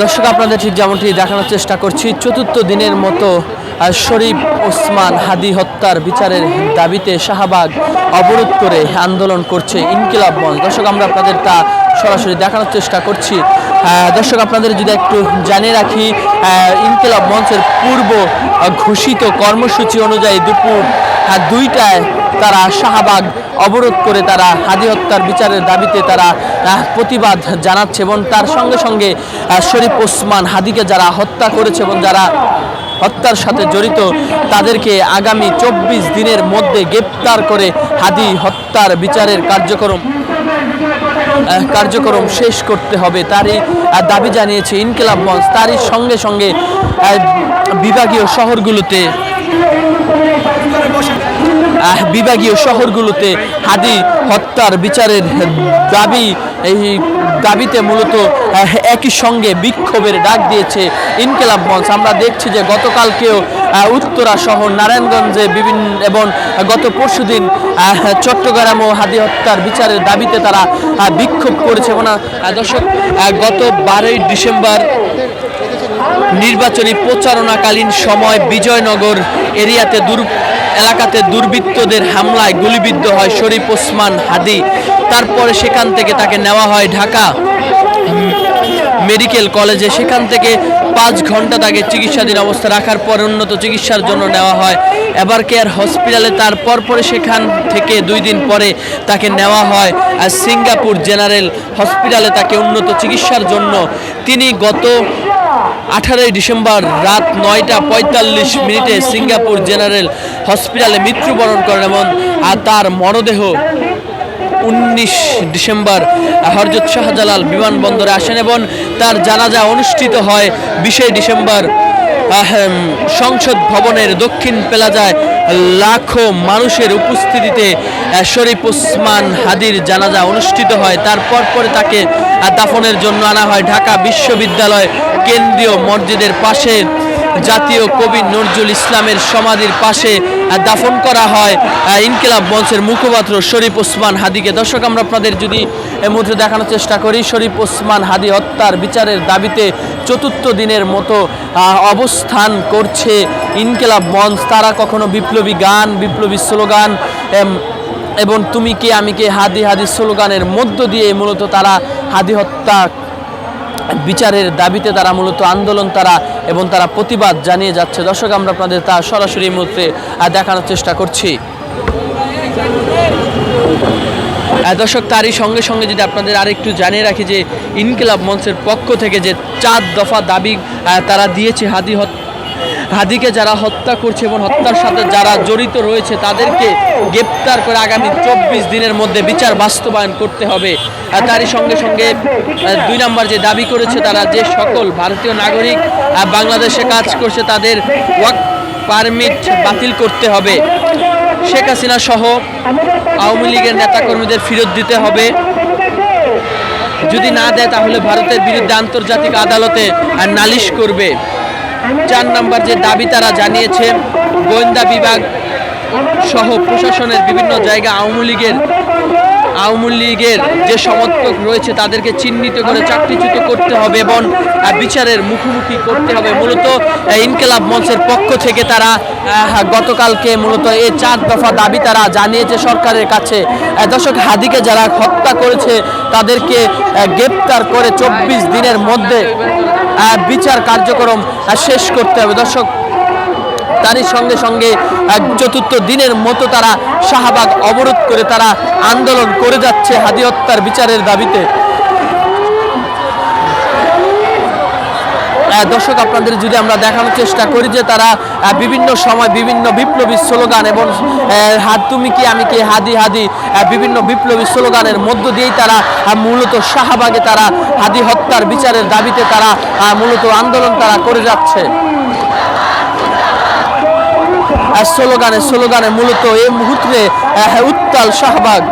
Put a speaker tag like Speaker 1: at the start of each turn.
Speaker 1: দর্শক, আপনাদের ঠিক যেমনটি দেখানোর চেষ্টা করছি, চতুর্থ দিনের মতো শরীফ ওসমান হাদি হত্যার বিচারের দাবিতে শাহবাগ অবরোধ করে আন্দোলন করছে ইনকিলাব মঞ্চ দর্শক, আমরা আপনাদের তা সরাসরি দেখানোর চেষ্টা করছি। দর্শক, আপনাদের যদি একটু জানিয়ে রাখি ইনকিলাব মঞ্চের পূর্ব ঘোষিত কর্মসূচি অনুযায়ী দুপুর দুইটায় তারা শাহবাগ অবরোধ করে তারা হাদি হত্যার বিচারের দাবিতে তারা প্রতিবাদ জানাচ্ছে এবং তার সঙ্গে সঙ্গে শরীফ ওসমান হাদিকে যারা হত্যা করেছে এবং যারা হত্যার সাথে জড়িত, তাদেরকে আগামী চব্বিশ দিনের মধ্যে গ্রেপ্তার করে হাদি হত্যার বিচারের কার্যক্রম কার্যক্রম শেষ করতে হবে। তারই দাবি জানিয়েছে ইনকিলাব মঞ্চ তারই সঙ্গে সঙ্গে বিভাগীয় শহরগুলোতে বিভাগীয় শহরগুলোতে হাদি হত্যার বিচারের দাবি এই দাবিতে মূলত একই সঙ্গে বিক্ষোভের ডাক দিয়েছে ইনকেলাব মঞ্চ। আমরা দেখছি যে গতকালকেও উত্তরা শহর নারায়ণগঞ্জে বিভিন্ন এবং গত পরশুদিন চট্টগ্রাম ও হাদি হত্যার বিচারের দাবিতে তারা বিক্ষোভ করেছে। আহ, দর্শক গত বারোই ডিসেম্বর নির্বাচনী প্রচারণাকালীন সময় বিজয়নগর এরিয়াতে দুর এলাকাতে দুর্বৃত্তদের হামলায় গুলিবিদ্ধ হয় শরীফ ওসমান হাদি। তারপরে সেখান থেকে তাকে নেওয়া হয় ঢাকা। মেডিকেল কলেজে সেখান থেকে পাঁচ ঘণ্টা তাকে চিকিৎসাধীন অবস্থা রাখার পর উন্নত চিকিৎসার জন্য নেওয়া হয়। এবার কেয়ার হসপিটালে তার পরপরে সেখান থেকে দুই দিন পরে তাকে নেওয়া হয়। আর সিঙ্গাপুর জেনারেল হসপিটালে তাকে উন্নত চিকিৎসার জন্য তিনি গত আঠারোই ডিসেম্বর রাত নয়টা পঁয়তাল্লিশ মিনিটে সিঙ্গাপুর জেনারেল হসপিটালে মৃত্যুবরণ করেন এবং আর তার মরদেহ উনিশ ডিসেম্বর হরজত শাহজালাল বিমানবন্দরে আসেন এবং তার জানাজা অনুষ্ঠিত হয় বিশে ডিসেম্বর সংসদ ভবনের দক্ষিণ প্লাজায়। লাখো মানুষের উপস্থিতিতে শরীফ ওসমান হাদির জানাজা অনুষ্ঠিত হয়। তারপর পরে তাকে দাফনের জন্য আনা হয় ঢাকা বিশ্ববিদ্যালয় কেন্দ্রীয় মসজিদের পাশে। জাতীয় কবি নজরুল ইসলামের সমাধির পাশে দাফন করা হয় ইনকিলাব মঞ্চের মুখপাত্র শরীফ ওসমান হাদিকে। দর্শক, আমরা আপনাদের যদি এই মুহূর্তে দেখানোর চেষ্টা করি, শরীফ ওসমান হাদি হত্যার বিচারের দাবিতে চতুর্থ দিনের মতো অবস্থান করছে ইনকিলাব মঞ্চ। তারা কখনো বিপ্লবী গান, বিপ্লবী স্লোগান এবং তুমি কে, আমি কে, হাদি হাদি স্লোগানের মধ্য দিয়ে মূলত তারা হাদি হত্যা বিচারের দাবিতে তারা মূলত আন্দোলন, তারা এবং তারা প্রতিবাদ জানিয়ে যাচ্ছে। দর্শক, আমরা আপনাদের তা সরাসরি মুহূর্তে দেখানোর চেষ্টা করছি। দর্শক, তারই সঙ্গে সঙ্গে যদি আপনাদের আরেকটু জানিয়ে রাখি যে, ইনকিলাব মঞ্চের পক্ষ থেকে যে চার দফা দাবি তারা দিয়েছে হাদি হত্যা হাদিকে যারা হত্যা করছে এবং হত্যার সাথে যারা জড়িত রয়েছে, তাদেরকে গ্রেপ্তার করে আগামী চব্বিশ দিনের মধ্যে বিচার বাস্তবায়ন করতে হবে। তারই সঙ্গে সঙ্গে দুই নম্বর যে দাবি করেছে তারা যে সকল ভারতীয় নাগরিক বাংলাদেশে কাজ করছে, তাদের ওয়াক পারমিট বাতিল করতে হবে। শেখ হাসিনা সহ আওয়ামী লীগের নেতাকর্মীদের ফেরত দিতে হবে। যদি না দেয়, তাহলে ভারতের বিরুদ্ধে আন্তর্জাতিক আদালতে নালিশ করবে। চার নম্বর যে দাবি তারা জানিয়েছে, গোয়েন্দা বিভাগ সহ প্রশাসনের বিভিন্ন জায়গা আওয়ামী লীগের আওয়ামী লীগের যে সমর্থক রয়েছে তাদেরকে চিহ্নিত করে চাকরিচ্যুত করতে হবে এবং বিচারের মুখোমুখি করতে হবে। মূলত ইনকেলাব মঞ্চের পক্ষ থেকে তারা গতকালকে মূলত এই চার দফা দাবি তারা জানিয়েছে সরকারের কাছে। দর্শক, হাদিকে যারা হত্যা করেছে তাদেরকে গ্রেপ্তার করে চব্বিশ দিনের মধ্যে বিচার কার্যক্রম শেষ করতে হবে। দর্শক, তারই সঙ্গে সঙ্গে চতুর্থ দিনের মতো তারা শাহবাগ অবরোধ করে তারা আন্দোলন করে যাচ্ছে হাদি হত্যার বিচারের দাবিতে। দর্শক, আপনাদের যদি আমরা দেখানোর চেষ্টা করি যে তারা বিভিন্ন সময় বিভিন্ন বিপ্লবী স্লোগান এবং হাত, তুমি কি, আমি কি, হাদি হাদি বিভিন্ন বিপ্লবী স্লোগানের মধ্য দিয়েই তারা মূলত শাহবাগে তারা হাদি হত্যার বিচারের দাবিতে তারা মূলত আন্দোলন তারা করে যাচ্ছে। স্লোগানে স্লোগানে মূলত এই মুহূর্তে উত্তাল শাহবাগ।